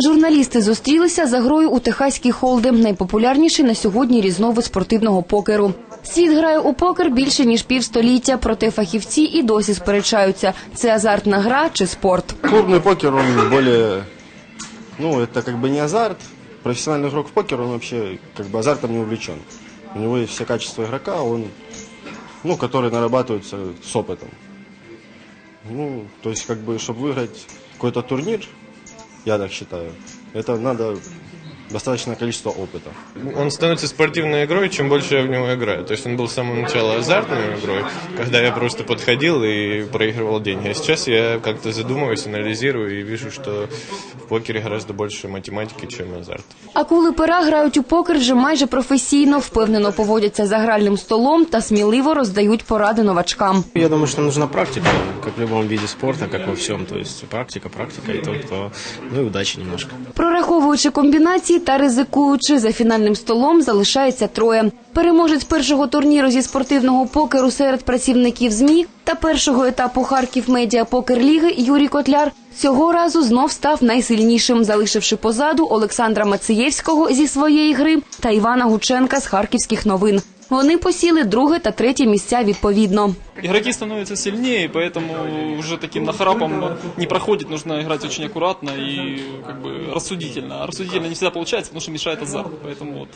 Журналісти зустрілися за грою у техаській холди, найпопулярніший на сьогодні різновид спортивного покеру. Світ грає у покер більше ніж півстоліття, проте фахівці і досі сперечаються: це азартна гра чи спорт. Клубный покер, он более, ну, это как бы не азарт. Профессиональный игрок в покер, он вообще как бы азартом не увлечен. У него есть все качества игрока, он, ну, которые нарабатываются с опытом. Ну, то есть, как бы, чтобы выиграть какой-то турнир, я так считаю, это надо достаточное количество опыта. Он становится спортивной игрой, чем больше я в него играю. То есть он был с самого начала азартной игрой, когда я просто подходил и проигрывал деньги. А сейчас я как-то задумываюсь, анализирую и вижу, что в покере гораздо больше математики, чем азарт. Акули пера грають у покер вже майже професійно, впевнено поводяться за гральним столом та сміливо роздають поради новачкам. Я думаю, что нужна практика, как в любом виде спорта, как во всем. То есть практика, практика и только, ну и удачи немножко. Прораховуючи комбінації та ризикуючи, за фінальним столом залишається троє. Переможець першого турніру зі спортивного покеру серед працівників ЗМІ та першого етапу Харків Медіа Покер Ліги Юрій Котляр цього разу знов став найсильнішим, залишивши позаду Олександра Мациєвського зі своєї гри та Івана Гученка з харківських новин. Вони посіли друге та третє місця відповідно. Игроки становятся сильнее, и поэтому уже таким нахрапом не проходит, нужно играть очень аккуратно и как бы рассудительно. А рассудительно не всегда получается, потому что мешает азарт. Поэтому вот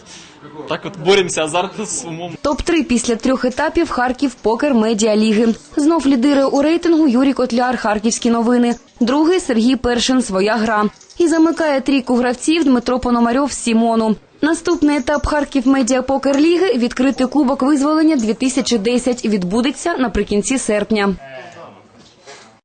так вот боремся азарт с умом. Топ-3 після трьох етапів Харків Покер Медіа Ліги. Знов лідирує у рейтингу Юрій Котляр, Харківські новини. Другий Сергій Першин, своя гра. І замикає трійку гравців Дмитро Пономарьов з Сімону. Наступний етап Харків Медіа Покер Ліги відкритий кубок визволення 2010 відбудеться наприкінці серпня.